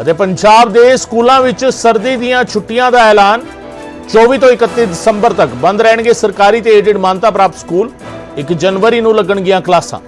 ਅਤੇ ਪੰਜਾਬ ਦੇ ਸਕੂਲਾਂ ਵਿੱਚ ਸਰਦੀ ਦੀਆਂ ਛੁੱਟੀਆਂ ਦਾ ਐਲਾਨ 24 ਤੋਂ 31 ਦਸੰਬਰ ਤੱਕ। ਬੰਦ ਰਹਿਣਗੇ ਸਰਕਾਰੀ ਤੇ ਏਡਡ ਮਾਨਤਾ ਪ੍ਰਾਪਤ ਸਕੂਲ। 1 ਜਨਵਰੀ ਨੂੰ ਲੱਗਣਗੀਆਂ ਕਲਾਸਾਂ।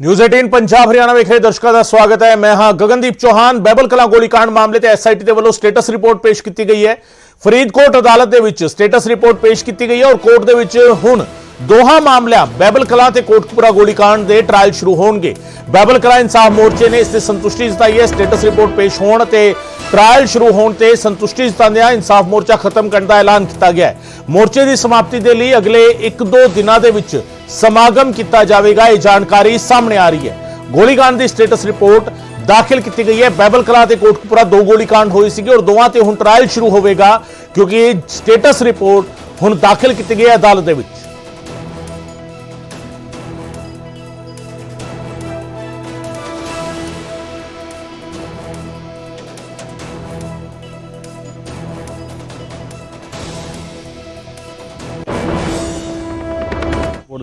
ਨਿਊਜ਼ 18 ਪੰਜਾਬ ਹਰਿਆਣਾ ਵੇਖੇ ਦਰਸ਼ਕਾਂ ਦਾ ਸਵਾਗਤ ਹੈ। ਮੈਂ ਹਾਂ ਗਗਨਦੀਪ ਚੋਹਾਨ। ਬੈਬਲ ਕਲਾਂ ਗੋਲੀकांड ਮਾਮਲੇ ਤੇ ਐਸਆਈਟੀ ਦੇ ਵੱਲੋਂ ਸਟੇਟਸ ਰਿਪੋਰਟ ਪੇਸ਼ ਕੀਤੀ ਗਈ ਹੈ। ਫਰੀਦਕੋਟ ਅਦਾਲਤ ਦੇ ਵਿੱਚ ਸਟੇਟਸ ਰਿਪੋਰਟ ਪੇਸ਼ ਕੀਤੀ ਗਈ ਹੈ ਔਰ ਕੋਰਟ ਦੇ ਵਿੱਚ ਹੁਣ ਦੋਹਾਂ ਮਾਮਲਿਆਂ ਬੈਬਲ ਕਲਾਂ ਤੇ ਕੋਟਕਪੂਰਾ ਗੋਲੀकांड ਦੇ ਟ੍ਰਾਇਲ ਸ਼ੁਰੂ ਹੋਣਗੇ। ਬੈਬਲ ਕਲਾ ਇਨਸਾਫ ਮੋਰਚੇ ਨੇ ਇਸ ਤੇ ਸੰਤੁਸ਼ਟੀ ਜਤਾਈ ਹੈ। ਸਟੇਟਸ ਰਿਪੋਰਟ ਪੇਸ਼ ਹੋਣ ਤੇ ਟ੍ਰਾਇਲ ਸ਼ੁਰੂ ਹੋਣ ਤੇ ਸੰਤੁਸ਼ਟੀ ਜਤਾਉਂਦਿਆਂ ਇਨਸਾਫ ਮੋਰਚਾ ਖਤਮ ਕਰਨ ਦਾ ਐਲਾਨ ਕੀਤਾ ਗਿਆ ਹੈ। ਮੋਰਚੇ ਦੀ ਸਮਾਪਤੀ ਦੇ ਲਈ ਅਗਲੇ 1-2 ਦਿਨਾਂ ਦੇ ਵਿੱਚ ਸਮਾਗਮ ਕੀਤਾ ਜਾਵੇਗਾ। ਇਹ ਜਾਣਕਾਰੀ ਸਾਹਮਣੇ ਆ ਰਹੀ ਹੈ। ਗੋਲੀकांड ਦੀ ਸਟੇਟਸ ਰਿਪੋਰਟ ਦਾਖਲ ਕੀਤੀ ਗਈ ਹੈ। ਬੈਬਲ ਕਲਾ ਤੇ ਕੋਟਕਪੁਰਾ ਦੋ ਗੋਲੀकांड ਹੋਈ ਸੀਗੀ ਔਰ ਦੋਵਾਂ ਤੇ ਹੁਣ ਟਰਾਇਲ ਸ਼ੁਰੂ ਹੋਵੇਗਾ, ਕਿਉਂਕਿ ਸਟੇਟਸ ਰਿਪੋਰਟ ਹੁਣ ਦਾਖਲ ਕੀਤੀ ਗਈ ਹੈ ਅਦਾਲਤ ਦੇ ਵਿੱਚ।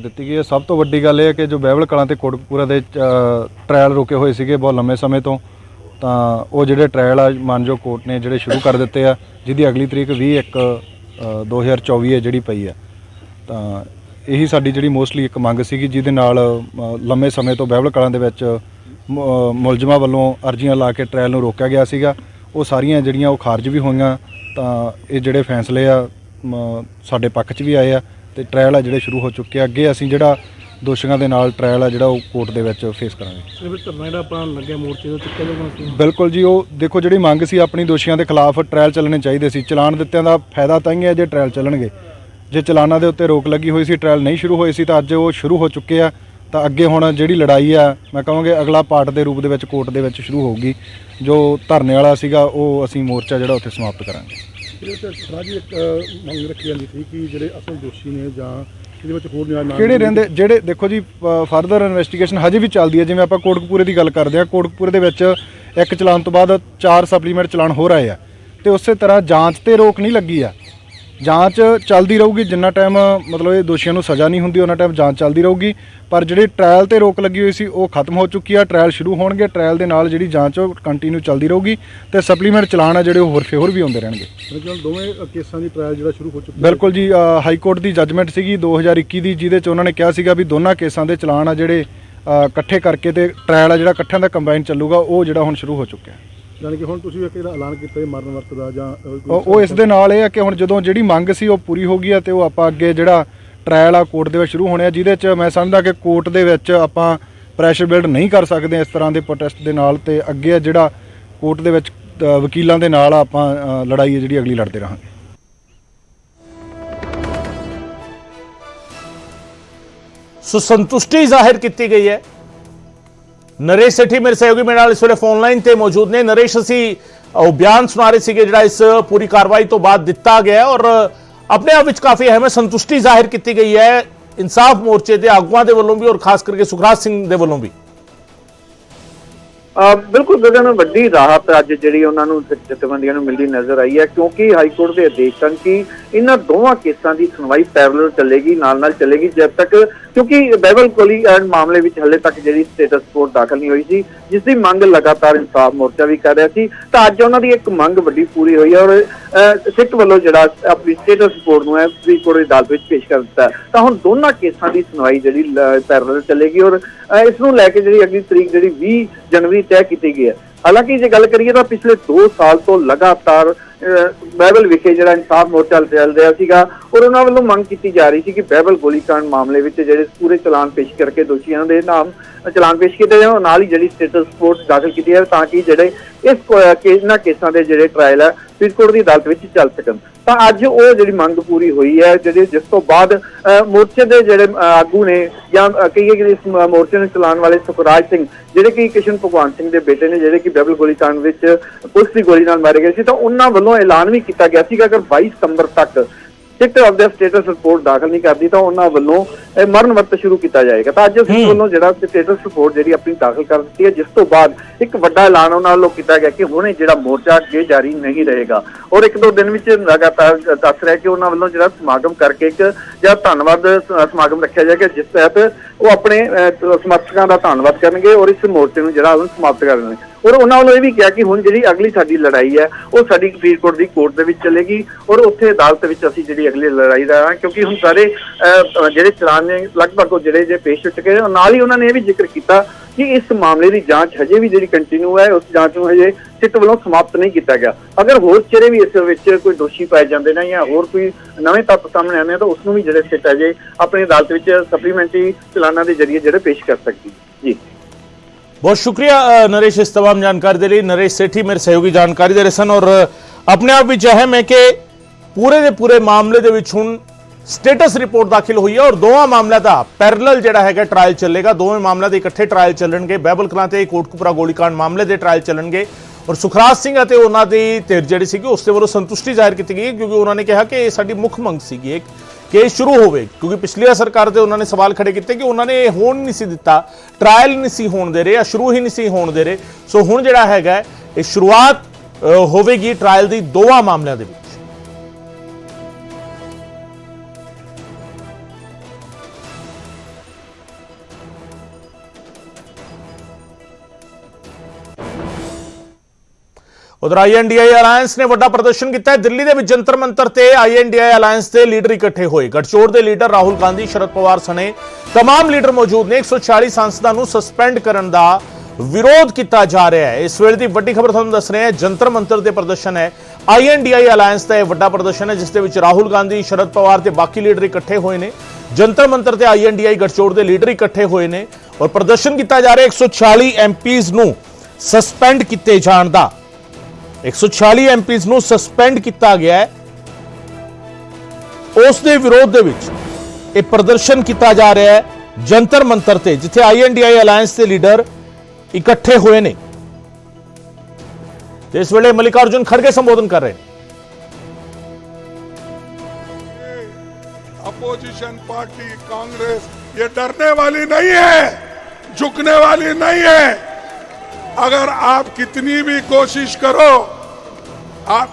ਦਿੱਤੀ ਗਈ ਹੈ। ਸਭ ਤੋਂ ਵੱਡੀ ਗੱਲ ਇਹ ਹੈ ਕਿ ਜੋ ਬਹਿਬਲ ਕਲਾਂ ਤੇ ਕੋਟਕਪੂਰਾ ਦੇ ਟ੍ਰਾਇਲ ਰੁਕੇ ਹੋਏ ਸੀਗੇ ਬਹੁਤ ਲੰਮੇ ਸਮੇਂ ਤੋਂ ਤਾਂ ਉਹ ਜਿਹੜੇ ਟ੍ਰਾਇਲ ਆ ਮਾਨਜੋ ਕੋਰਟ ਨੇ ਜਿਹੜੇ ਸ਼ੁਰੂ ਕਰ ਦਿੱਤੇ ਆ ਜਿਹਦੀ ਅਗਲੀ ਤਰੀਕ 20 ਇੱਕ ਅ, 2024 ਹੈ ਜਿਹੜੀ ਪਈ ਆ। ਤਾਂ ਇਹੀ ਸਾਡੀ ਜਿਹੜੀ ਮੋਸਟਲੀ ਇੱਕ ਮੰਗ ਸੀਗੀ ਜਿਹਦੇ ਨਾਲ ਲੰਮੇ ਸਮੇਂ ਤੋਂ ਬਹਿਬਲ ਕਲਾਂ ਦੇ ਵਿੱਚ ਮ- ਮੁਲਜ਼ਮਾਂ ਵੱਲੋਂ ਅਰਜ਼ੀਆਂ ਲਾ ਕੇ ਟ੍ਰਾਇਲ ਨੂੰ ਰੋਕਿਆ ਗਿਆ ਸੀਗਾ। ਉਹ ਸਾਰੀਆਂ ਜਿਹੜੀਆਂ ਉਹ ਖਾਰਜ ਵੀ ਹੋਈਆਂ ਤਾਂ ਇਹ ਜਿਹੜੇ ਫੈਸਲੇ ਆ ਮ, ਸਾਡੇ ਪੱਖ 'ਚ ਵੀ ਆਏ ਆ। ਤੇ ਟ੍ਰਾਇਲ ਆ ਜਿਹੜੇ ਸ਼ੁਰੂ ਹੋ ਚੁੱਕੇ ਆ। ਅੱਗੇ ਅਸੀਂ ਜਿਹੜਾ ਦੋਸ਼ੀਆਂ ਦੇ ਨਾਲ ਟ੍ਰਾਇਲ ਆ ਜਿਹੜਾ ਉਹ ਕੋਰਟ ਦੇ ਵਿੱਚ ਫੇਸ ਕਰਾਂਗੇ। ਇਹ ਵੀ ਧਰਨਾ ਜਿਹੜਾ ਆਪਣਾ ਲੱਗਿਆ ਮੋਰਚੇ ਦਾ ਚੁੱਕਿਆ ਜਾਊਗਾ ਬਿਲਕੁਲ ਜੀ ਉਹ ਦੇਖੋ ਜਿਹੜੀ ਮੰਗ ਸੀ ਆਪਣੀ ਦੋਸ਼ੀਆਂ ਦੇ ਖਿਲਾਫ ਟ੍ਰਾਇਲ ਚੱਲਣੇ ਚਾਹੀਦੇ ਸੀ। ਚਲਾਨ ਦਿੱਤਿਆਂ ਦਾ ਫਾਇਦਾ ਤਾਂ ਹੀ ਹੈ ਜੇ ਟ੍ਰਾਇਲ ਚੱਲਣਗੇ। ਜੇ ਚਲਾਨਾਂ ਦੇ ਉੱਤੇ ਰੋਕ ਲੱਗੀ ਹੋਈ ਸੀ ਟ੍ਰਾਇਲ ਨਹੀਂ ਸ਼ੁਰੂ ਹੋਏ ਸੀ ਤਾਂ ਅੱਜ ਉਹ ਸ਼ੁਰੂ ਹੋ ਚੁੱਕੇ ਆ। ਤਾਂ ਅੱਗੇ ਹੁਣ ਜਿਹੜੀ ਲੜਾਈ ਆ ਮੈਂ ਕਹਾਂਗੇ ਅਗਲਾ ਪਾਰਟ ਦੇ ਰੂਪ ਦੇ ਵਿੱਚ ਕੋਰਟ ਦੇ ਵਿੱਚ ਸ਼ੁਰੂ ਹੋਊਗੀ। ਜੋ ਧਰਨੇ ਵਾਲਾ ਸੀਗਾ ਉਹ ਅਸੀਂ ਮੋਰਚਾ ਜਿਹੜਾ ਉੱਥੇ ਸਮਾਪਤ ਕਰਾਂਗੇ। ਇਹਦੇ ਵਿੱਚ ਸਰਾਜੀ ਇੱਕ ਅ, ਮੰਗ ਰੱਖੀ ਜਾਂਦੀ ਸੀ ਕਿ ਜਿਹੜੇ ਅਸਲ ਦੋਸ਼ੀ ਨੇ ਜਾਂ ਇਹਦੇ ਵਿੱਚ ਹੋਰ ਨਿਆਂ ਨਾ ਕਿਹੜੇ ਰਹਿੰਦੇ ਜਿਹੜੇ ਦੇਖੋ ਜੀ ਫਰਦਰ ਇਨਵੈਸਟੀਗੇਸ਼ਨ ਹਜੇ ਵੀ ਚੱਲਦੀ ਹੈ ਜਿਵੇਂ ਆਪਾਂ ਕੋਟਕਪੂਰੇ ਦੀ ਗੱਲ ਕਰਦੇ ਹਾਂ ਕੋਟਕਪੂਰੇ ਦੇ ਵਿੱਚ ਇੱਕ ਚਲਾਨ ਤੋਂ ਬਾਅਦ ਚਾਰ ਸਪਲੀਮੈਂਟ ਚਲਾਨ ਹੋ ਰਹੇ ਆ। ਤੇ ਉਸੇ ਤਰ੍ਹਾਂ ਜਾਂਚ ਤੇ ਰੋਕ ਨਹੀਂ ਲੱਗੀ ਆ। ਜਾਂਚ ਚੱਲਦੀ ਰਹੂਗੀ ਜਿੰਨਾ ਟਾਈਮ ਮਤਲਬ ਇਹ ਦੋਸ਼ੀਆਂ ਨੂੰ ਸਜ਼ਾ ਨਹੀਂ ਹੁੰਦੀ ਉਹਨਾਂ ਟਾਈਮ ਜਾਂਚ ਚੱਲਦੀ ਰਹੂਗੀ। ਪਰ ਜਿਹੜੀ ਟ੍ਰਾਇਲ ਤੇ ਰੋਕ ਲੱਗੀ ਹੋਈ ਸੀ ਉਹ ਖਤਮ ਹੋ ਚੁੱਕੀ ਆ ਟ੍ਰਾਇਲ ਸ਼ੁਰੂ ਹੋਣਗੇ ਟ੍ਰਾਇਲ ਦੇ ਨਾਲ ਜਿਹੜੀ ਜਾਂਚ ਉਹ ਕੰਟੀਨਿਊ ਚੱਲਦੀ ਰਹੂਗੀ ਤੇ ਸਪਲੀਮੈਂਟ ਚਲਾਨ ਆ ਜਿਹੜੇ ਉਹ ਹੋਰ ਫੇ ਹੋਰ ਵੀ ਆਉਂਦੇ ਰਹਿਣਗੇ। ਖਿਆਲ ਦੋਵੇਂ ਕੇਸਾਂ ਦੀ ਟ੍ਰਾਇਲ ਜਿਹੜਾ ਸ਼ੁਰੂ ਹੋ ਚੁੱਕੀ ਹੈ। ਬਿਲਕੁਲ ਜੀ ਹਾਈ ਕੋਰਟ ਦੀ ਜੱਜਮੈਂਟ ਸੀਗੀ 2021 ਦੀ ਜਿਹਦੇ ਚ ਉਹਨਾਂ ਨੇ ਕਿਹਾ ਸੀਗਾ ਵੀ ਦੋਨਾਂ ਕੇਸਾਂ ਦੇ ਚਲਾਨ ਆ ਜਿਹੜੇ ਇਕੱਠੇ ਕਰਕੇ ਤੇ ਟ੍ਰਾਇਲ ਆ ਜਿਹੜਾ ਇਕੱਠਿਆਂ ਦਾ ਕੰਬਾਈਨ ਚੱਲੂਗਾ ਉਹ ਜਿਹੜਾ ਹੁਣ ਸ਼ੁਰੂ ਹੋ ਚੁੱਕਿਆ। ਹੈ ਯਾਨੀ ਕਿ ਹੁਣ ਤੁਸੀਂ ਇੱਕ ਇਹਦਾ ਐਲਾਨ ਕੀਤਾ ਹੈ ਮਰਨ ਵਰਤ ਦਾ ਜਾਂ ਕੋਈ ਉਹ ਉਹ ਇਸ ਦੇ ਨਾਲ ਇਹ ਆ ਕਿ ਹੁਣ ਜਦੋਂ ਜਿਹੜੀ ਮੰਗ ਸੀ ਉਹ ਪੂਰੀ ਹੋ ਗਈ ਆ ਤੇ ਉਹ ਆਪਾਂ ਅੱਗੇ ਜਿਹੜਾ ਟ੍ਰਾਇਲ ਆ ਕੋਰਟ ਦੇ ਵਿੱਚ ਸ਼ੁਰੂ ਹੋਣੇ ਆ ਜਿਹਦੇ ਚ ਮੈਂ ਸਮਝਦਾ ਕਿ ਕੋਰਟ ਦੇ ਵਿੱਚ ਆਪਾਂ ਪ੍ਰੈਸ਼ਰ ਬਿਲਡ ਨਹੀਂ ਕਰ ਸਕਦੇ ਇਸ ਤਰ੍ਹਾਂ ਦੇ ਪ੍ਰੋਟੈਸਟ ਦੇ ਨਾਲ ਤੇ ਅੱਗੇ ਆ ਜਿਹੜਾ ਕੋਰਟ ਦੇ ਵਿੱਚ ਅ, ਵਕੀਲਾਂ ਦੇ ਨਾਲ ਆਪਾਂ ਅ, ਲੜਾਈ ਹੈ ਜਿਹੜੀ ਅਗਲੀ ਲੜਦੇ ਰਹਾਂਗੇ। ਸੋ ਸੰਤੁਸ਼ਟੀ ਜ਼ਾਹਿਰ ਕੀਤੀ ਗਈ ਹੈ। ਨਰੇਸ਼ ਸੇਠੀ ਮੇਰੇ ਸਹਿਯੋਗੀ ਮੇਰੇ ਨਾਲ ਇਸ ਵੇਲੇ ਫੋਨ ਲਾਈਨ ਤੇ ਮੌਜੂਦ ਨੇ ਨਰੇਸ਼ ਅਸੀਂ ਉਹ ਬਿਆਨ ਸੁਣਾ ਰਹੇ ਸੀਗੇ ਜਿਹੜਾ ਇਸ ਪੂਰੀ ਕਾਰਵਾਈ ਤੋਂ ਬਾਅਦ ਦਿੱਤਾ ਗਿਆ ਔਰ ਆਪਣੇ ਆਪ ਵਿੱਚ ਕਾਫੀ ਅਹਿਮ ਸੰਤੁਸ਼ਟੀ ਜ਼ਾਹਿਰ ਕੀਤੀ ਗਈ ਹੈ ਇਨਸਾਫ ਮੋਰਚੇ ਦੇ ਆਗੂਆਂ ਦੇ ਵੱਲੋਂ ਵੀ ਔਰ ਖਾਸ ਕਰਕੇ ਸੁਖਰਾਜ ਸਿੰਘ ਦੇ ਵੱਲੋਂ ਵੀ ਬਿਲਕੁਲ ਗਗਨ ਵੱਡੀ ਰਾਹਤ ਅੱਜ ਜਿਹੜੀ ਉਹਨਾਂ ਨੂੰ ਜਥੇਬੰਦੀਆਂ ਨੂੰ ਮਿਲਦੀ ਨਜ਼ਰ ਆਈ ਹੈ ਕਿਉਂਕਿ ਹਾਈ ਕੋਰਟ ਦੇ ਆਦੇਸ਼ ਹਨ ਕਿ ਇਹਨਾਂ ਦੋਵਾਂ ਕੇਸਾਂ ਦੀ ਸੁਣਵਾਈ ਪੈਰਲਲ ਚੱਲੇਗੀ ਨਾਲ ਨਾਲ ਚੱਲੇਗੀ ਜਦ ਤੱਕ ਕਿਉਂਕਿ ਬਾਈਬਲ ਕੋਲੀ ਐਂਡ ਮਾਮਲੇ ਵਿੱਚ ਹਲੇ ਤੱਕ ਜਿਹੜੀ ਸਟੇਟਸ ਰਿਪੋਰਟ ਦਾਖਲ ਨਹੀਂ ਹੋਈ ਸੀ ਜਿਸ ਦੀ ਮੰਗ ਲਗਾਤਾਰ ਇਨਸਾਫ ਮੋਰਚਾ ਵੀ ਕਰ ਰਿਹਾ ਸੀ ਤਾਂ ਅੱਜ ਉਹਨਾਂ ਦੀ ਇੱਕ ਮੰਗ ਵੱਡੀ ਪੂਰੀ ਹੋਈ ਹੈ ਔਰ ਸਿੱਖ ਵੱਲੋਂ ਜਿਹੜਾ ਆਪਣੀ ਸਟੇਟਸ ਰਿਪੋਰਟ ਨੂੰ ਹੈ ਸੁਪਰੀਮ ਕੋਰਟ ਦੀ ਅਦਾਲਤ ਵਿੱਚ ਪੇਸ਼ ਕਰ ਦਿੱਤਾ ਤਾਂ ਹੁਣ ਦੋਨਾਂ ਕੇਸਾਂ ਦੀ ਸੁਣਵਾਈ ਜਿਹੜੀ ਪੈਰਲਲ ਚੱਲੇਗੀ ਔਰ ਅਹ, ਇਸ ਨੂੰ ਲੈ ਕੇ ਜਿਹੜੀ ਅਗਲੀ ਤਰੀਕ ਜਿਹੜੀ 20 ਜਨਵਰੀ ਤੈਅ ਕੀਤੀ ਗਈ ਹੈ। ਹਾਲਾਂਕਿ ਜੇ ਗੱਲ ਕਰੀਏ ਤਾਂ ਪਿਛਲੇ 2 ਸਾਲ ਤੋਂ ਲਗਾਤਾਰ ਬਹਿਬਲ ਵਿਖੇ ਜਿਹੜਾ ਇਨਸਾਫ ਮੋਰਚਾ ਚੱਲ ਰਿਹਾ ਸੀਗਾ, ਔਰ ਉਹਨਾਂ ਵੱਲੋਂ ਮੰਗ ਕੀਤੀ ਜਾ ਰਹੀ ਸੀ ਕਿ ਬਹਿਬਲ ਗੋਲੀकांड ਮਾਮਲੇ ਵਿੱਚ ਜਿਹੜੇ ਪੂਰੇ ਚਲਾਨ ਪੇਸ਼ ਕਰਕੇ ਦੋਸ਼ੀਆਂ ਦੇ ਨਾਮ, ਚਲਾਨ ਪੇਸ਼ ਕੀਤੇ ਜਾਣ ਔਰ ਨਾਲ ਹੀ ਜਿਹੜੀ ਸਟੇਟਸ ਰਿਪੋਰਟ ਦਾਖਲ ਕੀਤੀ ਜਾਵੇ ਤਾਂ ਕਿ ਜਿਹੜੇ ਇਸ ਕੇਸ, ਇਹਨਾਂ ਕੇਸਾਂ ਦੇ ਜਿਹੜੇ ਟ੍ਰਾਇਲ ਹੈ ਫਰੀਦਕੋਟ ਦੀ ਅਦਾਲਤ ਵਿੱਚ ਚੱਲ ਸਕਣ। ਤਾਂ ਅੱਜ ਉਹ ਜਿਹੜੀ ਮੰਗ ਪੂਰੀ ਹੋਈ ਹੈ ਜਿਹੜੇ ਜਿਸ ਤੋਂ ਬਾਅਦ ਅਹ, ਮੋਰਚੇ ਦੇ ਜਿਹੜੇ ਆਗੂ ਨੇ ਜਾਂ ਅਹ, ਕਹੀਏ ਕਿ ਇਸ ਮੋਰਚੇ ਨੂੰ ਚਲਾਉਣ ਵਾਲੇ ਸੁਖਰਾਜ ਸਿੰਘ ਜਿਹੜੇ ਕਿ ਕਿਸ਼ਨ ਭਗਵਾਨ ਸਿੰਘ ਦੇ ਬੇਟੇ ਨੇ ਜਿਹੜੇ ਕਿ ਬੈਬਲ ਗੋਲੀकांड ਵਿੱਚ ਪੁਲਿਸ ਦੀ ਗੋਲੀ ਨਾਲ ਮਾਰੇ ਗਏ ਸੀ ਤਾਂ ਉਹਨਾਂ ਵੱਲੋਂ ਐਲਾਨ ਵੀ ਕੀਤਾ ਗਿਆ ਸੀ ਕਿ ਅਗਰ 22 ਸਤੰਬਰ ਤੱਕ ਸਿੱਟ ਆਫ ਦਾ ਸਟੇਟਸ ਰਿਪੋਰਟ ਦਾਖਲ ਨਹੀਂ ਕਰਦੀ ਤਾਂ ਉਹਨਾਂ ਵੱਲੋਂ ਇਹ ਮਰਨ ਵਰਤ ਸ਼ੁਰੂ ਕੀਤਾ ਜਾਏਗਾ। ਤਾਂ ਅੱਜ ਅਸੀਂ ਵੱਲੋਂ ਜਿਹੜਾ ਸਟੇਟਸ ਰਿਪੋਰਟ ਜਿਹੜੀ ਆਪਣੀ ਦਾਖਲ ਕਰ ਦਿੱਤੀ ਹੈ ਜਿਸ ਤੋਂ ਬਾਅਦ ਇੱਕ ਵੱਡਾ ਐਲਾਨ ਉਹਨਾਂ ਵੱਲੋਂ ਕੀਤਾ ਗਿਆ ਕਿ ਹੁਣ ਇਹ ਜਿਹੜਾ ਮੋਰਚਾ ਅੱਗੇ ਜਾਰੀ ਨਹੀਂ ਰਹੇਗਾ। ਔਰ ਇੱਕ ਦੋ ਦਿਨ ਵਿੱਚ ਲਗਾਤਾਰ ਦੱਸ ਰਿਹਾ ਕਿ ਉਹਨਾਂ ਵੱਲੋਂ ਜਿਹੜਾ ਸਮਾਗਮ ਕਰਕੇ ਇੱਕ ਜਿਹੜਾ ਧੰਨਵਾਦ ਸਮਾਗਮ ਰੱਖਿਆ ਜਾਏਗਾ ਜਿਸ ਤਹਿਤ ਉਹ ਆਪਣੇ ਅਹ, ਸਮਰਥਕਾਂ ਦਾ ਧੰਨਵਾਦ ਕਰਨਗੇ ਔਰ ਇਸ ਮੋਰਚੇ ਨੂੰ ਜਿਹੜਾ ਉਹਨੂੰ ਸਮਾਪਤ ਕਰਨਗੇ ਔਰ ਉਹਨਾਂ ਵੱਲੋਂ ਇਹ ਵੀ ਕਿਹਾ ਕਿ ਹੁਣ ਜਿਹੜੀ ਅਗਲੀ ਸਾਡੀ ਲੜਾਈ ਹੈ ਉਹ ਸਾਡੀ ਫਰੀਦਕੋਟ ਦੀ ਕੋਰਟ ਦੇ ਵਿੱਚ ਚੱਲੇਗੀ ਔਰ ਉੱਥੇ ਅਦਾਲਤ ਵਿੱਚ ਅਸੀਂ ਜਿਹੜੀ ਅਗਲੀ ਲੜਾਈ ਦਾ ਕਿਉਂਕਿ ਹੁਣ ਸਾਰੇ ਅਹ, ਜਿਹੜੇ ਚਲਾਨ ਨੇ ਲਗਭਗ ਉਹ ਜਿਹੜੇ ਜੇ ਪੇਸ਼ ਹੋ ਚੁੱਕੇ ਨੇ ਔਰ ਨਾਲ ਹੀ ਉਹਨਾਂ ਨੇ ਇਹ ਵੀ ਜ਼ਿਕਰ ਕੀਤਾ ਕਿ ਇਸ ਮਾਮਲੇ ਦੀ ਜਾਂਚ ਹਜੇ ਵੀ ਜਿਹੜੀ ਕੰਟੀਨਿਊ ਹੈ ਉਸ ਜਾਂਚ ਨੂੰ ਹਜੇ ਸਿੱਟ ਵੱਲੋਂ ਸਮਾਪਤ ਨਹੀਂ ਕੀਤਾ ਗਿਆ ਅਗਰ ਹੋਰ ਚਿਹਰੇ ਵੀ ਇਸ ਵਿੱਚ ਕੋਈ ਦੋਸ਼ੀ ਪਾਏ ਜਾਂਦੇ ਨੇ ਜਾਂ ਹੋਰ ਕੋਈ ਨਵੇਂ ਤੱਥ ਸਾਹਮਣੇ ਆਉਂਦੇ ਨੇ ਤਾਂ ਉਸ ਨੂੰ ਵੀ ਜਿਹੜੇ ਸਿੱਟ ਹੈ ਜੇ ਆਪਣੀ ਅਦਾਲਤ ਵਿੱਚ ਸਪਲੀਮੈਂਟਰੀ ਚਲਾਨਾਂ ਦੇ ਜ਼ਰੀਏ ਜਿਹੜੇ ਪੇਸ਼ ਕਰ ਸਕਦੀ ਜੀ ਬਹੁਤ ਸ਼ੁਕਰੀਆ ਅ, ਨਰੇਸ਼ ਇਸ तमाम ਜਾਣਕਾਰੀ ਦੇ ਲਈ ਨਰੇਸ਼ ਸੇਠੀ ਮੇਰੇ ਸਹਿਯੋਗੀ ਜਾਣਕਾਰੀ ਦੇ ਰਹੇ ਸਨ ਔਰ ਆਪਣੇ ਆਪ ਵਿੱਚ ਅਹਿਮ ਹੈ ਕਿ ਪੂਰੇ ਦੇ ਪੂਰੇ ਮਾਮਲੇ ਦੇ ਵਿੱਚ ਹੁਣ ਸਟੇਟਸ ਰਿਪੋਰਟ ਦਾਖਲ ਹੋਈ ਹੈ ਔਰ ਦੋਵਾਂ ਮਾਮਲਿਆਂ ਦਾ ਪੈਰਲਲ ਜਿਹੜਾ ਹੈਗਾ ਟ੍ਰਾਇਲ ਚੱਲੇਗਾ। ਦੋਵੇਂ ਮਾਮਲਿਆਂ ਦੇ ਇਕੱਠੇ ਟ੍ਰਾਇਲ ਚੱਲਣਗੇ। ਬਹਿਬਲ ਕਲਾਂ ਤੇ ਕੋਟਕਪੁਰਾ ਗੋਲੀकांड ਮਾਮਲੇ ਦੇ ਟ੍ਰਾਇਲ ਚੱਲਣਗੇ। ਔਰ ਸੁਖਰਾਜ ਸਿੰਘ ਅਤੇ ਉਹਨਾਂ ਦੀ ਧਿਰ ਜਿਹੜੀ ਸੀਗੀ, ਉਸ ਦੇ ਵੱਲੋਂ ਸੰਤੁਸ਼ਟੀ ਜ਼ਾਹਿਰ ਕੀਤੀ ਗਈ ਕਿਉਂਕਿ ਉਹਨਾਂ ਨੇ ਕਿਹਾ ਕਿ ਇਹ ਸਾਡੀ ਮੁੱਖ ਮੰਗ ਸੀਗੀ। ਇੱਕ ਕੇਸ ਸ਼ੁਰੂ ਹੋਵੇ ਕਿਉਂਕਿ ਪਿਛਲੀ ਸਰਕਾਰ ਦੇ ਉਹਨਾਂ ਨੇ ਸਵਾਲ ਖੜੇ ਕੀਤੇ ਕਿ ਉਹਨਾਂ ਨੇ ਇਹ ਹੋਣ ਨਹੀਂ ਸੀ ਦਿੱਤਾ ਟ੍ਰਾਇਲ ਨਹੀਂ ਸੀ ਹੋਣ ਦੇ ਰਹੇ ਜਾਂ ਸ਼ੁਰੂ ਹੀ ਨਹੀਂ ਸੀ ਹੋਣ ਦੇ ਰਹੇ। ਸੋ ਹੁਣ ਜਿਹੜਾ ਹੈਗਾ, ਇਹ ਸ਼ੁਰੂਆਤ ਹੋਵੇਗੀ ਟ੍ਰਾਇਲ ਦੀ ਦੋਵਾਂ ਮਾਮਲਿਆਂ ਦੇ ਵਿੱਚ। ਉਧਰ ਆਈਐਨਡੀਆਈ ਅਲਾਈਅੰਸ ਨੇ ਵੱਡਾ ਪ੍ਰਦਰਸ਼ਨ ਕੀਤਾ ਹੈ ਦਿੱਲੀ ਦੇ ਵਿੱਚ ਜੰਤਰ ਮੰਤਰ ਤੇ ਆਈਐਨਡੀਆਈ ਅਲਾਈਅੰਸ ਦੇ ਲੀਡਰ ਇਕੱਠੇ ਹੋਏ ਗਠਜੋੜ ਦੇ ਲੀਡਰ ਰਾਹੁਲ ਗਾਂਧੀ ਸ਼ਰਦ ਪਵਾਰ ਸਣੇ तमाम ਲੀਡਰ ਮੌਜੂਦ ਨੇ 140 ਸੰਸਦਾਂ ਨੂੰ ਸਸਪੈਂਡ ਕਰਨ ਦਾ ਵਿਰੋਧ ਕੀਤਾ ਜਾ ਰਿਹਾ ਹੈ ਇਸ ਵੇਲੇ ਦੀ ਵੱਡੀ ਖਬਰ ਤੁਹਾਨੂੰ ਦੱਸ ਰਹੇ ਹਾਂ ਜੰਤਰ ਮੰਤਰ ਦੇ ਪ੍ਰਦਰਸ਼ਨ ਹੈ ਆਈਐਨਡੀਆਈ ਅਲਾਈਅੰਸ ਦਾ ਇਹ ਵੱਡਾ ਪ੍ਰਦਰਸ਼ਨ ਹੈ ਜਿਸ ਦੇ ਵਿੱਚ ਰਾਹੁਲ ਗਾਂਧੀ ਸ਼ਰਦ ਪਵਾਰ ਤੇ ਬਾਕੀ ਲੀਡਰ ਇਕੱਠੇ ਹੋਏ ਨੇ ਜੰਤਰ ਮੰਤਰ ਤੇ ਆਈਐਨਡੀਆਈ ਗਠਜੋੜ ਦੇ ਲੀਡਰ ਇਕੱਠੇ ਹੋਏ ਨੇ ਔਰ ਪ੍ਰਦਰਸ਼ਨ ਕੀਤਾ ਜਾ ਰਿਹਾ 140 ਐਮਪੀਜ਼ ਨੂੰ ਸਸਪੈਂਡ ਕੀਤੇ ਜਾਣ ਦਾ 140 ਐਮਪੀਜ਼ ਨੂੰ ਸਸਪੈਂਡ ਕੀਤਾ ਗਿਆ ਹੈ ਉਸ ਦੇ ਵਿਰੋਧ ਦੇ ਵਿੱਚ ਇਹ ਪ੍ਰਦਰਸ਼ਨ ਕੀਤਾ ਜਾ ਰਿਹਾ ਹੈ ਜੰਤਰ ਮੰਤਰ ਤੇ ਜਿੱਥੇ ਆਈਐਨਡੀਆਈ ਅਲਾਈਅੰਸ ਦੇ ਲੀਡਰ ਇਕੱਠੇ ਹੋਏ ਨੇ ਤੇ ਇਸ ਵੇਲੇ ਮਲਿਕਾਰਜੁਨ ਖੜਗੇ ਸੰਬੋਧਨ ਕਰ ਰਹੇ ਨੇ अपोजिशन पार्टी कांग्रेस ये डरने वाली नहीं है झुकने वाली नहीं है अगर आप कितनी भी कोशिश करो आप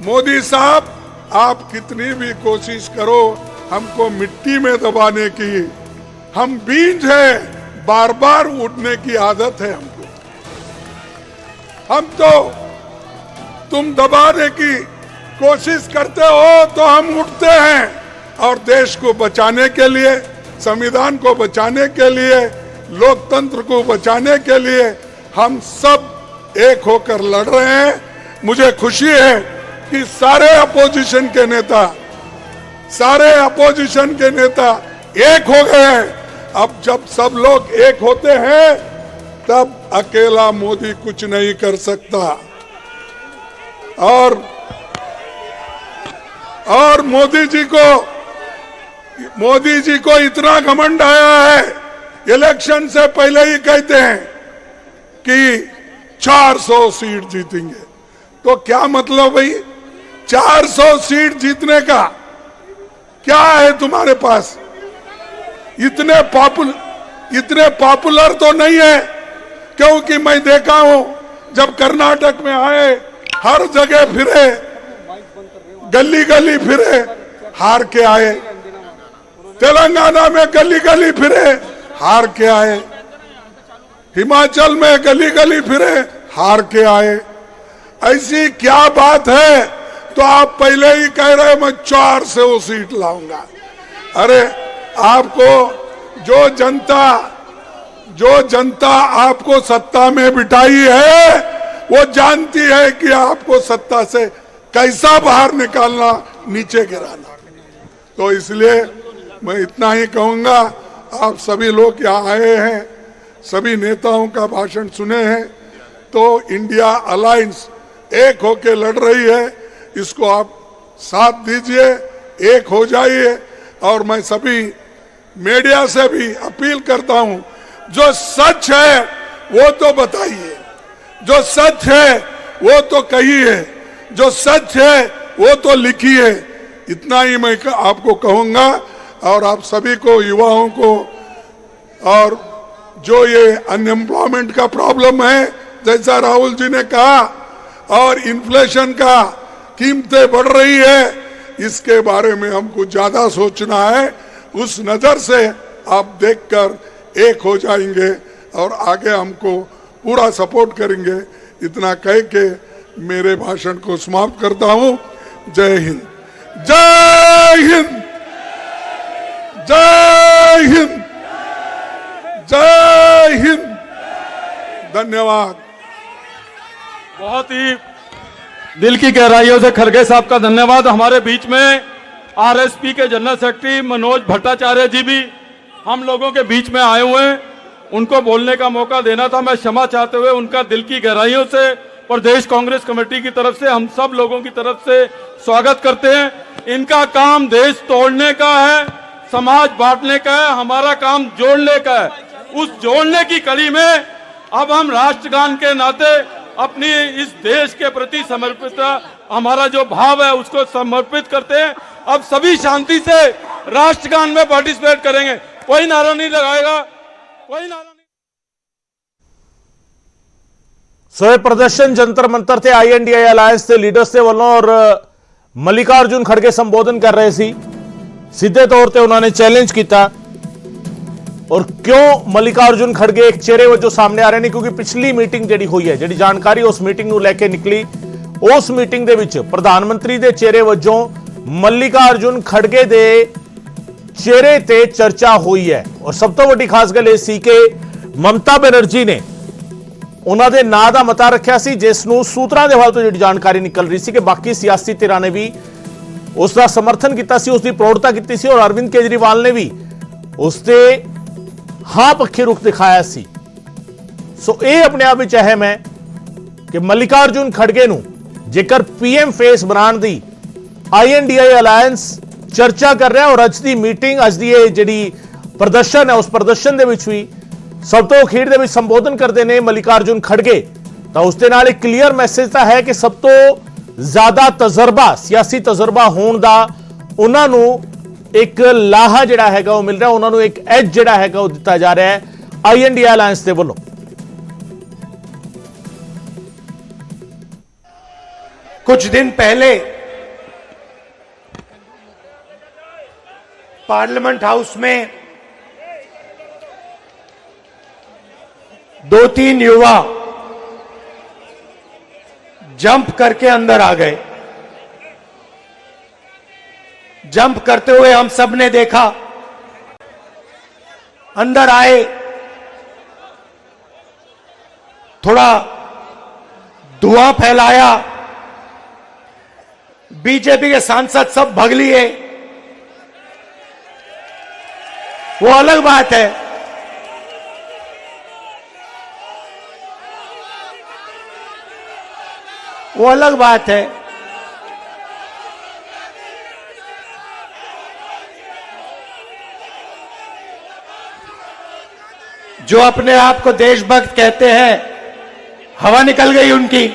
मोदी साहब, आप कितनी भी कोशिश करो, हमको मिट्टी में दबाने की, हम बीज है बार बार उठने की आदत है हमको। हम तो तुम दबाने की कोशिश करते हो तो हम उठते हैं, और देश को बचाने के लिए, संविधान को बचाने के लिए, लोकतंत्र को बचाने के लिए, हम सब एक होकर लड़ रहे हैं। मुझे खुशी है कि सारे अपोजिशन के नेता, सारे अपोजिशन के नेता एक हो गए हैं। अब जब सब लोग एक होते हैं, तब अकेला मोदी कुछ नहीं कर सकता। और और मोदी जी को, मोदी जी को इतना घमंड आया है, इलेक्शन से पहले ही कहते हैं कि 400 सीट जीतेंगे। तो क्या मतलब भाई? 400 सीट जीतने का क्या है तुम्हारे पास? इतने पॉपुलर इतने पॉपुलर तो नहीं है, क्योंकि मैं देखा हूँ, जब कर्नाटक में आए, हर जगह फिरे गली गली फिरे, हार के आए। तेलंगाना में गली गली फिरे, हार के आए। हिमाचल में गली गली फिरे, हार के आए। ऐसी क्या बात है? तो आप पहले ही कह रहे मैं चार से वो सीट लाऊँगा। अरे, आपको जो जनता जो जनता आपको सत्ता में बिठाई है, वो जानती है कि आपको सत्ता से कैसा बाहर निकालना, नीचे गिराना। तो इसलिए मैं इतना ही कहूँगा, आप सभी लोग यहाँ आए हैं, सभी नेताओं का भाषण सुने हैं तो इंडिया अलायंस एक होके लड़ रही है, इसको आप साथ दीजिए, एक हो जाइए। और मैं सभी मीडिया से भी अपील करता हूँ, जो सच है, वो तो बताइए। जो सच है, वो तो कहिए। जो सच है, वो तो लिखिए। इतना ही मैं आपको कहूँगा, और आप सभी को, युवाओं को, और जो ये अनएम्प्लॉयमेंट का प्रॉब्लम है, जैसा राहुल जी ने कहा और इन्फ्लेशन का कीमतें बढ़ रही है, इसके बारे में हमको ज़्यादा सोचना है। उस नज़र से आप देखकर एक हो जाएँगे और आगे हमको पूरा सपोर्ट करेंगे। इतना कह के मेरे भाषण को समाप्त करता हूँ। जय हिंद। जय हिंद। जय हिंद। जय हिंद। धन्यवाद। बहुत ही दिल की गहराइयों से खरगे साहब का धन्यवाद। हमारे बीच में आरएसपी के जनरल सेक्रेटरी मनोज भट्टाचार्य जी भी हम लोगों के बीच में आए हुए हैं। उनको बोलने का मौका देना था। मैं क्षमा चाहते हुए उनका दिल की गहराइयों से, प्रदेश कांग्रेस कमेटी की तरफ़ से, हम सब लोगों की तरफ़ से स्वागत करते हैं। इनका काम देश तोड़ने का है, समाज बांटने का है, हमारा काम जोड़ने का है। उस जोड़ने की कड़ी में अब हम राष्ट्रगान के नाते अपनी इस देश के प्रति समर्पित, हमारा जो भाव है उसको समर्पित करते हैं। अब सभी शांति से राष्ट्रगान में पार्टिसिपेट करेंगे। कोई नारा नहीं लगाएगा। कोई नारा सो ये प्रदर्शन जंतर मंत्र मंतर थे आईएनडीआई अलायंस के लीडर्स थे वालों और मल्लिकार्जुन खड़गे संबोधन कर रहे थे। सीधे तौर पर उन्होंने चैलेंज किया। ਔਰ ਕਿਉਂ ਮਲਿਕਾਰਜੁਨ ਖੜਗੇ ਇੱਕ ਚਿਹਰੇ ਵਜੋਂ ਸਾਹਮਣੇ ਆ ਰਹੇ ਨੇ? ਕਿਉਂਕਿ ਪਿਛਲੀ ਮੀਟਿੰਗ ਜਿਹੜੀ ਹੋਈ ਹੈ, ਜਿਹੜੀ ਜਾਣਕਾਰੀ ਉਸ ਮੀਟਿੰਗ ਨੂੰ ਲੈ ਕੇ ਨਿਕਲੀ, ਉਸ ਮੀਟਿੰਗ ਦੇ ਵਿੱਚ ਪ੍ਰਧਾਨ ਮੰਤਰੀ ਦੇ ਚਿਹਰੇ ਵਜੋਂ ਮਲਿਕਾਰਜੁਨ ਖੜਗੇ ਦੇ ਚਿਹਰੇ ਤੇ ਚਰਚਾ ਹੋਈ ਹੈ। ਔਰ ਸਭ ਤੋਂ ਵੱਡੀ ਖਾਸ ਗੱਲ ਇਹ ਸੀ ਕਿ ਮਮਤਾ ਬੈਨਰਜੀ ਨੇ ਉਹਨਾਂ ਦੇ ਨਾਂ ਦਾ ਮਤਾ ਰੱਖਿਆ ਸੀ, ਜਿਸ ਨੂੰ ਸੂਤਰਾਂ ਦੇ ਹਵਾਲੇ ਤੋਂ ਜਿਹੜੀ ਜਾਣਕਾਰੀ ਨਿਕਲ ਰਹੀ ਸੀ ਕਿ ਬਾਕੀ ਸਿਆਸੀ ਧਿਰਾਂ ਨੇ ਵੀ ਉਸ ਦਾ ਸਮਰਥਨ ਕੀਤਾ ਸੀ ਉਸ ਦੀ ਪ੍ਰੋੜਤਾ ਕੀਤੀ ਸੀ ਔਰ ਅਰਵਿੰਦ ਕੇਜਰੀਵਾਲ ਨੇ ਵੀ ਉਸ ਤੇ ਹਾਂ ਪੱਖੀ ਰੁਖ ਦਿਖਾਇਆ ਸੀ। ਸੋ ਇਹ ਆਪਣੇ ਆਪ ਵਿੱਚ ਅਹਿਮ ਹੈ ਕਿ ਮੱਲਿਕਾਰਜੁਨ ਖੜਗੇ ਨੂੰ ਜੇਕਰ ਪੀਐਮ ਫੇਸ ਬਣਾਉਣ ਦੀ ਆਈਐਨਡੀਆਈ ਅਲਾਈਅੰਸ ਚਰਚਾ ਕਰ ਰਿਹਾ ਔਰ ਅੱਜ ਦੀ ਮੀਟਿੰਗ, ਅੱਜ ਦੀ ਇਹ ਜਿਹੜੀ ਪ੍ਰਦਰਸ਼ਨ ਹੈ, ਉਸ ਪ੍ਰਦਰਸ਼ਨ ਦੇ ਵਿੱਚ ਵੀ ਸਭ ਤੋਂ ਅਖੀਰ ਦੇ ਵਿੱਚ ਸੰਬੋਧਨ ਕਰਦੇ ਨੇ ਮੱਲਿਕਾਰਜੁਨ ਖੜਗੇ। ਤਾਂ ਉਸ ਦੇ ਨਾਲ ਇੱਕ ਕਲੀਅਰ ਮੈਸੇਜ ਤਾਂ ਹੈ ਕਿ ਸਭ ਤੋਂ ਜ਼ਿਆਦਾ ਤਜਰਬਾ, ਸਿਆਸੀ ਤਜਰਬਾ ਹੋਣ ਦਾ ਉਹਨਾਂ ਨੂੰ ਇੱਕ ਲਾਹਾ ਜਿਹੜਾ ਹੈਗਾ ਉਹ ਮਿਲ ਰਿਹਾ ਉਹਨਾਂ ਨੂੰ ਇੱਕ ਐਜ ਜਿਹੜਾ ਹੈਗਾ ਉਹ ਦਿੱਤਾ ਜਾ ਰਿਹਾ ਹੈ ਆਈਐਨਡੀਆਈ ਅਲਾਈਅੰਸ ਦੇ ਵੱਲੋਂ कुछ दिन पहले पार्लियामेंट हाउस में दो तीन युवा जंप करके अंदर आ गए जंप करते हुए हम सबने देखा। अंदर आए। थोड़ा धुआँ फैलाया। बीजेपी के सांसद सब भग लिए। वो अलग बात है। वो अलग बात है। जो अपने आप को देशभक्त कहते हैं, हवा निकल गई उनकी।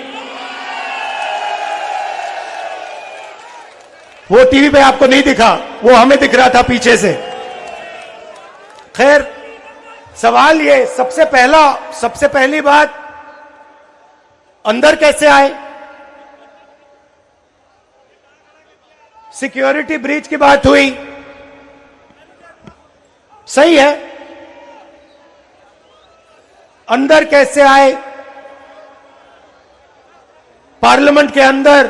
वो टीवी पे आपको नहीं दिखा, वो हमें दिख रहा था पीछे से। खैर, सवाल ये, सबसे पहला, सबसे पहली बात, अंदर कैसे आए? सिक्योरिटी ब्रीच की बात हुई। सही है। अंदर कैसे आए? पार्लियामेंट के अंदर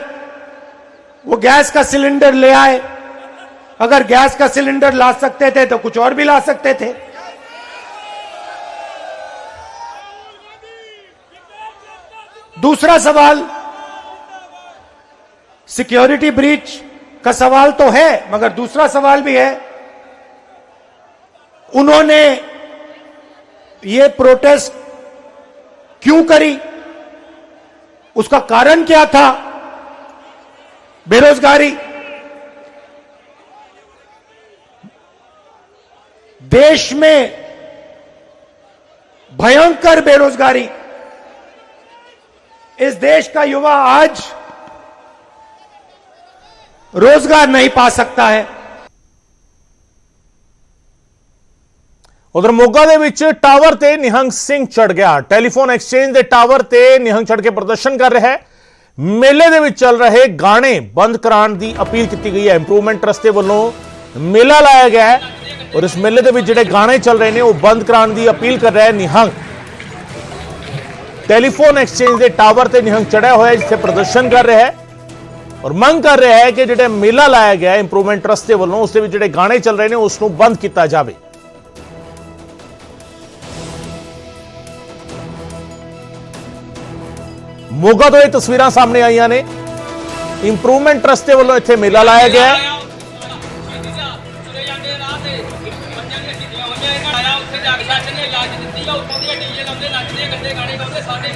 वो गैस का सिलेंडर ले आए। अगर गैस का सिलेंडर ला सकते थे तो कुछ और भी ला सकते थे। दूसरा सवाल, सिक्योरिटी ब्रीच का सवाल तो है, मगर दूसरा सवाल भी है। उन्होंने ये प्रोटेस्ट क्यों करी? उसका कारण क्या था? बेरोजगारी। देश में भयंकर बेरोजगारी। इस देश का युवा आज रोज़गार नहीं पा सकता है। ਉਧਰ ਮੋਗਾ ਦੇ ਵਿੱਚ ਟਾਵਰ ਤੇ ਨਿਹੰਗ ਸਿੰਘ ਚੜ ਗਿਆ। ਟੈਲੀਫੋਨ ਐਕਸਚੇਂਜ ਦੇ ਟਾਵਰ ਤੇ ਨਿਹੰਗ ਚੜ ਕੇ ਪ੍ਰਦਰਸ਼ਨ ਕਰ ਰਿਹਾ ਹੈ। ਮੇਲੇ ਦੇ ਵਿੱਚ ਚੱਲ ਰਹੇ ਗਾਣੇ ਬੰਦ ਕਰਾਉਣ ਦੀ ਅਪੀਲ ਕੀਤੀ ਗਈ ਹੈ। ਇੰਪਰੂਵਮੈਂਟ ਟਰਸਟ ਦੇ ਵੱਲੋਂ ਮੇਲਾ ਲਾਇਆ ਗਿਆ ਹੈ ਔਰ ਇਸ ਮੇਲੇ ਦੇ ਵਿੱਚ ਜਿਹੜੇ ਗਾਣੇ ਚੱਲ ਰਹੇ ਨੇ, ਉਹ ਬੰਦ ਕਰਾਉਣ ਦੀ ਅਪੀਲ ਕਰ ਰਿਹਾ ਹੈ ਨਿਹੰਗ। ਟੈਲੀਫੋਨ ਐਕਸਚੇਂਜ ਦੇ ਟਾਵਰ ਤੇ ਨਿਹੰਗ ਚੜਿਆ ਹੋਇਆ ਜਿੱਥੇ ਪ੍ਰਦਰਸ਼ਨ ਕਰ ਰਿਹਾ ਹੈ। ਔਰ ਮੰਗ ਕਰ ਰਿਹਾ ਹੈ ਕਿ ਜਿਹੜਾ ਮੇਲਾ ਲਾਇਆ ਗਿਆ ਹੈ, ਇੰਪਰੂਵਮੈਂਟ ਟਰਸਟ ਦੇ ਵੱਲੋਂ, ਉਸ ਦੇ ਵਿੱਚ ਜਿਹੜੇ ਗਾਣੇ ਚੱਲ ਰਹੇ ਨੇ, ਉਸ ਨੂੰ ਬੰਦ ਕੀਤਾ ਜਾਵੇ। ਮੋਗਾ ਤੋਂ ਇਹ ਤਸਵੀਰਾਂ ਸਾਹਮਣੇ ਆਈਆਂ ਨੇ ਇੰਪਰੂਵਮੈਂਟ ਟਰਸਟ ਦੇ ਵੱਲੋਂ ਇੱਥੇ ਮੇਲਾ ਲਾਇਆ ਗਿਆ ਹੈ ਤੁਰੇ ਜਾਂਦੇ ਰਾਹ ਤੇ ਪੰਜਾਂ ਦੀਆਂ ਸਿੱਧੀਆਂ ਹੋਈਆਂ ਇਹਨਾਂ ਆਇਆ ਉੱਥੇ ਜਾ ਕੇ ਸੱਚ ਨੇ ਇਲਾਜ ਦਿੱਤੀ ਆ ਉੱਥੋਂ ਦੀਆਂ ਡੀਜੇ ਲਾਉਂਦੇ ਨੱਚਦੇ ਗੰਦੇ ਗਾਣੇ ਗਾਉਂਦੇ ਸਾਡੇ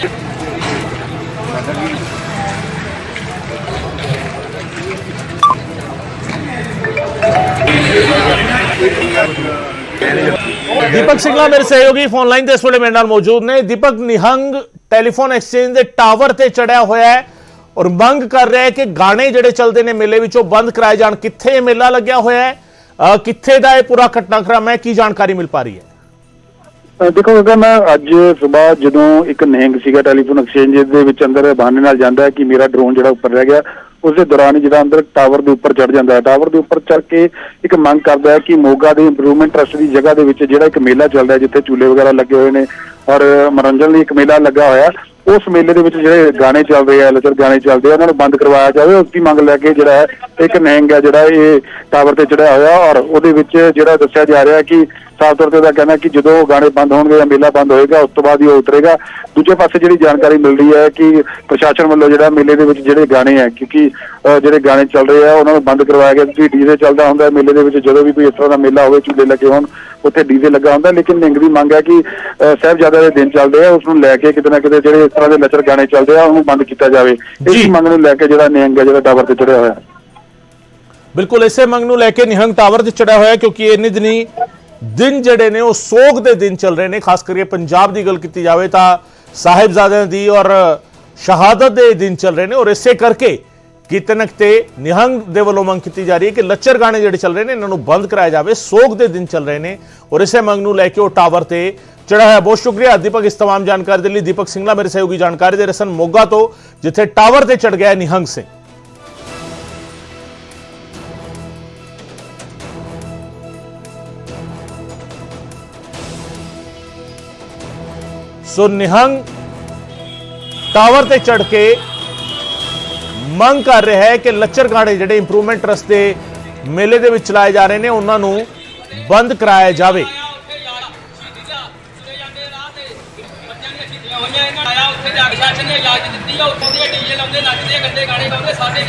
ਦੀਪਕ ਸਿੰਘਲਾ ਮੇਰੇ ਸਹਿਯੋਗੀ ਫੋਨ ਲਾਈਨ ਤੇ ਇਸ ਵੇਲੇ ਮੇਰੇ ਨਾਲ ਮੌਜੂਦ ਨੇ ਦੀਪਕ ਨਿਹੰਗ ਟੈਲੀਫੋਨ ਐਕਸਚੇਂਜ ਦੇ ਟਾਵਰ ਤੇ ਚੜਿਆ ਹੋਇਆ ਹੈ ਔਰ ਮੰਗ ਕਰ ਰਿਹਾ ਹੈ ਕਿ ਗਾਣੇ ਜਿਹੜੇ ਚੱਲਦੇ ਨੇ ਮੇਲੇ ਵਿੱਚੋਂ ਬੰਦ ਕਰਾਏ ਜਾਣ। ਕਿੱਥੇ ਇਹ ਮੇਲਾ ਲੱਗਿਆ ਹੋਇਆ ਹੈ? ਕਿੱਥੇ ਦਾ ਇਹ ਪੂਰਾ ਘਟਨਾਕ੍ਰਮ ਹੈ? ਕੀ ਜਾਣਕਾਰੀ ਮਿਲ ਪਾ ਰਹੀ ਹੈ? ਦੇਖੋ ਅਗਰ ਮੈਂ ਅੱਜ ਸਵੇਰ ਜਦੋਂ ਇੱਕ ਨਿਹੰਗ ਸੀਗਾ ਟੈਲੀਫੋਨ ਐਕਸਚੇਂਜ ਦੇ ਵਿੱਚ ਅੰਦਰ ਬਹਾਨੇ ਨਾਲ ਜਾਂਦਾ ਹੈ ਕਿ ਮੇਰਾ ਡਰੋਨ ਜਿਹੜਾ ਉੱਪਰ ਰਹਿ ਗਿਆ ਉਸ ਦੇ ਦੌਰਾਨ ਜਿਹੜਾ ਅੰਦਰ ਟਾਵਰ ਦੇ ਉੱਪਰ ਚੜ ਜਾਂਦਾ ਹੈ। ਟਾਵਰ ਦੇ ਉੱਪਰ ਚੜ ਕੇ ਇੱਕ ਮੰਗ ਕਰਦਾ ਹੈ ਕਿ ਮੋਗਾ ਦੇ ਇੰਪਰੂਵਮੈਂਟ ਟਰਸਟ ਦੀ ਜਗ੍ਹਾ ਦੇ ਵਿੱਚ ਜਿਹੜਾ ਇੱਕ ਮੇਲਾ ਚੱਲਦਾ ਹੈ, ਜਿੱਥੇ ਝੂਲੇ ਵਗੈਰਾ ਲੱਗੇ ਹੋਏ ਨੇ ਔਰ ਮਨੋਰੰਜਨ ਲਈ ਇੱਕ ਮੇਲਾ ਲੱਗਾ ਹੋਇਆ ਉਸ ਮੇਲੇ ਦੇ ਵਿੱਚ ਜਿਹੜੇ ਗਾਣੇ ਚੱਲ ਰਹੇ ਆ, ਲਚਰ ਗਾਣੇ ਚੱਲਦੇ ਆ, ਉਹਨਾਂ ਨੂੰ ਬੰਦ ਕਰਵਾਇਆ ਜਾਵੇ। ਉਸ ਦੀ ਮੰਗ ਲੈ ਕੇ ਜਿਹੜਾ ਹੈ, ਇੱਕ ਨਿਹੰਗ ਹੈ ਜਿਹੜਾ ਇਹ ਟਾਵਰ ਤੇ ਚੜਿਆ ਹੋਇਆ ਔਰ ਉਹਦੇ ਵਿੱਚ ਜਿਹੜਾ ਦੱਸਿਆ ਜਾ ਰਿਹਾ ਕਿ ਸਾਫ਼ ਤੌਰ ਤੇ ਉਹਦਾ ਕਹਿਣਾ ਕਿ ਜਦੋਂ ਗਾਣੇ ਬੰਦ ਹੋਣਗੇ ਜਾਂ ਮੇਲਾ ਬੰਦ ਹੋਏਗਾ ਉਸ ਤੋਂ ਬਾਅਦ ਹੀ ਉਹ ਉਤਰੇਗਾ। ਦੂਜੇ ਪਾਸੇ ਜਿਹੜੀ ਜਾਣਕਾਰੀ ਮਿਲ ਰਹੀ ਹੈ ਕਿ ਪ੍ਰਸ਼ਾਸਨ ਵੱਲੋਂ ਜਿਹੜਾ ਮੇਲੇ ਦੇ ਵਿੱਚ ਜਿਹੜੇ ਗਾਣੇ ਆ ਕਿਉਂਕਿ ਜਿਹੜੇ ਗਾਣੇ ਚੱਲ ਰਹੇ ਆ ਉਹਨਾਂ ਨੂੰ ਬੰਦ ਕਰਵਾਇਆ ਗਿਆ। ਕਿਉਂਕਿ ਡੀਜ਼ੇ ਚੱਲਦਾ ਹੁੰਦਾ ਹੈ ਮੇਲੇ ਦੇ ਵਿੱਚ ਜਦੋਂ ਵੀ ਕੋਈ ਇਸ ਤਰ੍ਹਾਂ ਦਾ ਮੇਲਾ ਹੋਵੇ ਝੂਲੇ ਲੱਗੇ ਹੋਣ ਉੱਥੇ ਡੀਜ਼ੇ ਲੱਗਾ ਹੁੰਦਾ। ਲੇਕਿਨ ਨਿੰਗ ਦੀ ਮੰਗ ਹੈ ਕਿ ਸਾਹਿਬਜ਼ਾਦਾ ਦੇ ਦਿਨ ਚੱਲਦੇ ਆ ਉਸ ਨੂੰ ਲੈ ਕੇ ਕਿਤੇ ਨਾ ਕਿਤੇ ਜਿਹੜੇ ਇਸ ਤਰ੍ਹਾਂ ਦੇ ਨਚਰ ਗਾਣੇ ਚੱਲਦੇ ਆ ਉਹਨੂੰ ਬੰਦ ਕੀਤਾ ਜਾਵੇ। ਇਸ ਮੰਗ ਨੂੰ ਲੈ ਕੇ ਜਿਹੜਾ ਨਿਹੰਗ ਹੈ ਜਿਹੜਾ ਟਾਵਰ ਤੇ ਚੜਿਆ ਹੋਇਆ। ਬਿਲਕੁਲ ਇਸੇ ਮੰਗ ਨੂੰ ਲੈ ਕੇ ਨਿਹੰਗ ਟਾਵਰ ਤੇ ਚੜਿਆ ਹੋਇਆ ਕਿਉਂਕਿ ਇੰਨੇ ਦਿਨੀ ਦਿਨ ਜਿਹੜੇ ਨੇ ਉਹ ਸੋਗ ਦੇ ਦਿਨ ਚੱਲ ਰਹੇ ਨੇ ਖਾਸ ਕਰਕੇ ਪੰਜਾਬ ਦੀ ਗੱਲ ਕੀਤੀ ਜਾਵੇ ਤਾਂ ਸਾਹਿਬਜ਼ਾਦਿਆਂ ਦੀ ਔਰ ਸ਼ਹਾਦਤ ਦੇ ਦਿਨ ਚੱਲ ਰਹੇ ਨੇ ਔਰ ਇਸੇ ਕਰਕੇ ਕਿਤੇ ਨਾ ਕਿਤੇ ਨਿਹੰਗ ਦੇ ਵੱਲੋਂ ਮੰਗ ਕੀਤੀ ਜਾ ਰਹੀ ਹੈ ਕਿ ਲੱਚਰ ਗਾਣੇ ਜਿਹੜੇ ਚੱਲ ਰਹੇ ਨੇ ਇਹਨਾਂ ਨੂੰ ਬੰਦ ਕਰਾਇਆ ਜਾਵੇ ਸੋਗ ਦੇ ਦਿਨ ਚੱਲ ਰਹੇ ਨੇ ਔਰ ਇਸੇ ਮੰਗ ਨੂੰ ਲੈ ਕੇ ਉਹ ਟਾਵਰ ਤੇ ਚੜਾ ਹੋਇਆ ਬਹੁਤ ਸ਼ੁਕਰੀਆ ਦੀਪਕ ਇਸ तमाम ਜਾਣਕਾਰੀ ਦੇ ਲਈ ਦੀਪਕ ਸਿੰਘਲਾ ਮੇਰੇ ਸਹਿਯੋਗੀ ਜਾਣਕਾਰੀ ਦੇ ਰਹੇ ਸਨ ਮੋਗਾ ਤੋਂ ਜਿੱਥੇ ਟਾਵਰ ਤੇ ਚੜ ਗਿਆ ਹੈ ਨਿਹੰਗ ਸਿੰਘ ਸੋ ਨਿਹੰਗ ਟਾਵਰ ਤੇ ਚੜ ਕੇ ਮੰਗ ਕਰ ਰਿਹਾ ਹੈ ਕਿ ਲੱਚਰ ਗਾਣੇ ਜਿਹੜੇ ਇੰਪਰੂਵਮੈਂਟ ਟਰਸਟ ਦੇ ਮੇਲੇ ਦੇ ਵਿੱਚ ਚਲਾਏ ਜਾ ਰਹੇ ਨੇ, ਉਹਨਾਂ ਨੂੰ ਬੰਦ ਕਰਾਇਆ ਜਾਵੇ। ਸਾਡੇ